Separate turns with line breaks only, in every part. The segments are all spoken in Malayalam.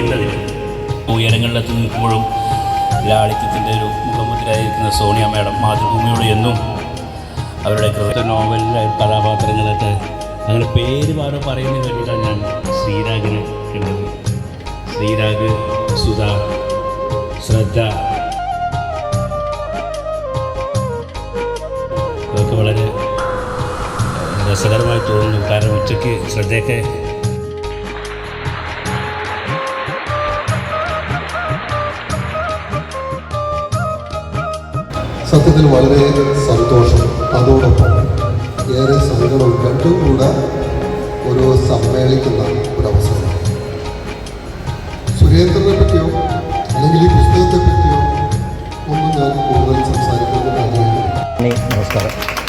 ഉണ്ടതിൽ ഉയരങ്ങളിലെത്തി നിൽക്കുമ്പോഴും ലാളിത്യത്തിന്റെ ഒരു മുഖമുദ്രയായിരിക്കുന്ന സോണിയ മാഡം മാതൃഭൂമിയോട് എന്നും അവരുടെ കൃത്യ നോവലിലെ കഥാപാത്രങ്ങളൊക്കെ അങ്ങനെ പേര് മാറി പറയുന്നതിന് വേണ്ടിയിട്ടാണ് ഞാൻ ശ്രീരാഗിനെ കണ്ടത്. ശ്രീരാഗ് സുധ ശ്രദ്ധ. അതൊക്കെ വളരെ രസകരമായി തോന്നുന്നു. കാരണം ഉച്ചയ്ക്ക് ശ്രദ്ധയൊക്കെ
സത്യത്തിൽ വളരെ സന്തോഷം. അതോടൊപ്പം ഏറെ സങ്കടവും രണ്ടും കൂടെ ഒരു സമ്മേളിക്കുന്ന ഒരു അവസരം സുരേന്ദ്രനെ പറ്റിയോ അല്ലെങ്കിൽ ഈ പുസ്തകത്തെ പറ്റിയോ ഒന്നും ഞാൻ കൂടുതൽ സംസാരിക്കുന്നത്
നമസ്കാരം.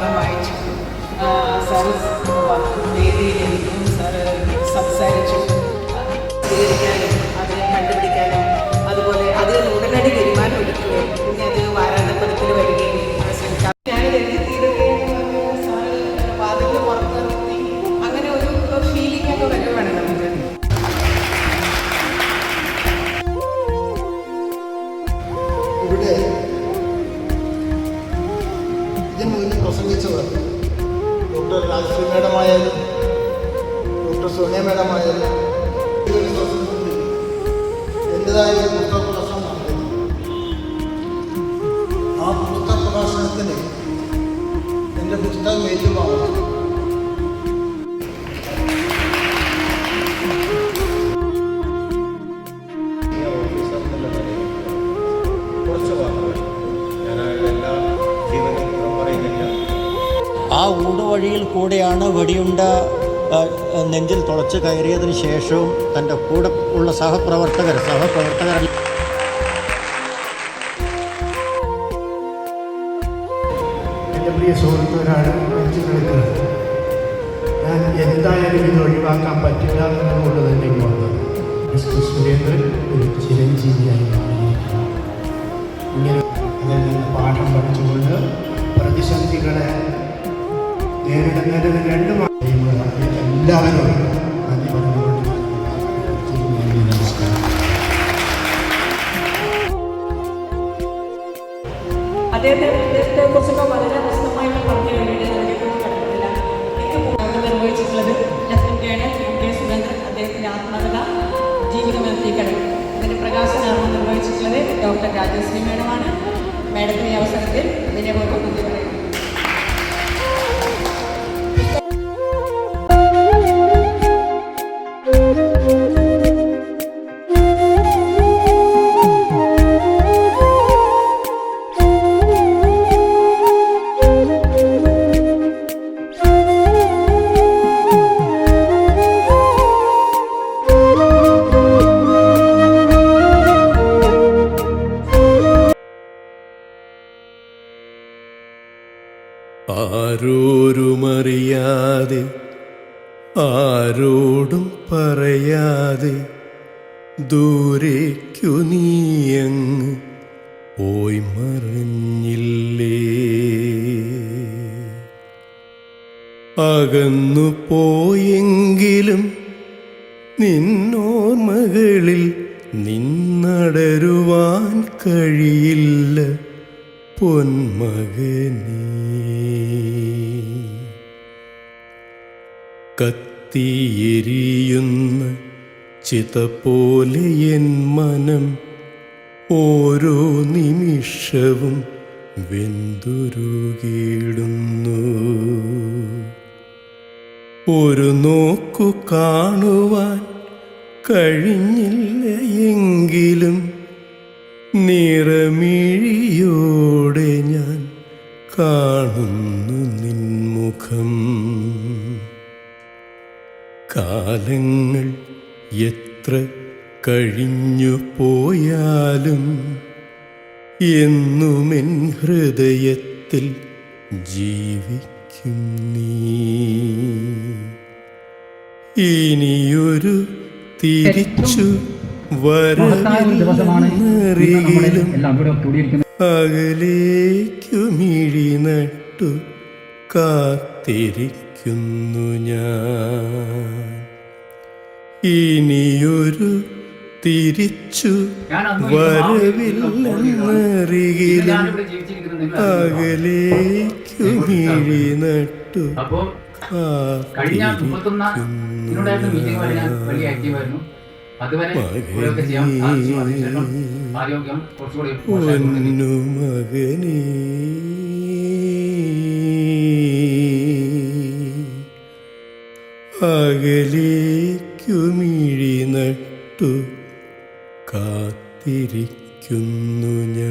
പറ്റി എഴുതിയ ഭാഗം വായിച്ചു സാറ് വന്നു വേദിയിലിരുന്നു സാറ് സംസാരിച്ചു. സ്വീകരിക്കാനും അതിനെ കണ്ടുപിടിക്കാനും അതുപോലെ അതിൽ ഉടനടി തീരുമാനം എടുക്കുകയും
പ്രസംഗിച്ചവർ ഡോക്ടർ രാജശ്രീ മേഡമായാലും ഡോക്ടർ സോണിയ മേഡമായാലും എന്റെതായ ഒരു പുസ്തക പ്രദർശനം നടത്തുന്നു ആ പുസ്തക പ്രദർശനത്തിന് എന്റെ പുസ്തകം ഏറ്റുവാങ്ങും
ഊടുവഴിയിൽ കൂടെയാണ് വെടിയുണ്ട നെഞ്ചിൽ തുളച്ച് കയറിയതിന് ശേഷവും തന്റെ കൂടെ ഉള്ള സഹപ്രവർത്തകർ സഹപ്രവർത്തകർ
എന്റെ പ്രിയ സുഹൃത്തുക്കളാണ് വെച്ച് കിടക്കുന്നത് ഞാൻ എന്തായാലും ഇത് ഒഴിവാക്കാൻ പറ്റില്ല എന്നുകൊണ്ട് തന്നെ ഇങ്ങ് വന്നത് സുരേന്ദ്രൻ ഒരു ചിരഞ്ജീവിയായി മാറിയിരിക്കുന്നു. ഇങ്ങനെ അതിൽ നിന്ന് പാഠം പഠിച്ചുകൊണ്ട് പ്രതിസന്ധികളെ നേരിടുന്നതിന് രണ്ട് മാർഗങ്ങൾ എല്ലാവരും നന്ദി പറഞ്ഞുകൊണ്ട് നമസ്കാരം
അദ്ദേഹത്തെ അദ്ദേഹത്തെ കുറിച്ചൊക്കെ വളരെ പ്രശ്നമായിട്ട് പറഞ്ഞു കടക്കുന്നില്ല എനിക്ക് നിർവഹിച്ചിട്ടുള്ളത് ലഫ്റ്റനന്റ് എം കെ സുരേന്ദ്രൻ അദ്ദേഹത്തിന്റെ ആത്മകഥ ജീവിതമെത്തി കടൽ ഇതിന്റെ പ്രകാശനാണ് നിർവഹിച്ചിട്ടുള്ളത് ഡോക്ടർ രാജശ്രീ മേഡമാണ് മേഡത്തിന് ഈ അവസരത്തിൽ കുറിച്ച് നന്ദി പറയുന്നു
ആരോരുമറിയാതെ ആരോടും പറയാതെ ദൂരേക്കു നീയങ്ങ് പോയി മറിഞ്ഞില്ലേ? അകന്നു പോയെങ്കിലും നിന്നോർമകളിൽ നിന്നടരുവാൻ കഴിയില്ല പൊന്മകനീ. കത്തിയെരിയുന്ന ചിത പോലെ എൻ മനം ഓരോ നിമിഷവും വെന്തുരുകിടുന്നു ഒരു നോക്കു കാണുവാൻ കഴിഞ്ഞില്ല എങ്കിലും നിറമിഴിയോടെ ഞാൻ കാണുന്നു നിൻമുഖം. കാലങ്ങൾ എത്ര കഴിഞ്ഞു പോയാലും എന്നുമെൻ ഹൃദയത്തിൽ ജീവിക്കും നീ. ഇനിയൊരു തിരിച്ചു വരവില്ലെന്നറിയിലും അകലേക്കു മിഴി നട്ടു കാത്തിരിക്കുന്നു ഞാൻ. ഇനിയൊരു തിരിച്ചു വരവില്ലെന്നറിയിലും അകലേക്കു മിഴി നട്ടു
കഴിഞ്ഞ മുപ്പത്തൊന്നാം ഇതിനുണ്ടായിരുന്ന മീറ്റിംഗ് വരെ ഞാൻ വലിയ ആക്റ്റീവ് ആയിരുന്നു അതുവരെ ഓരോക്കെ ചെയ്യാം ആരോഗ്യം കുറച്ചുകൂടി
അകലേക്കുമിഴി നട്ടു കാത്തിരിക്കുന്നു ഞാൻ.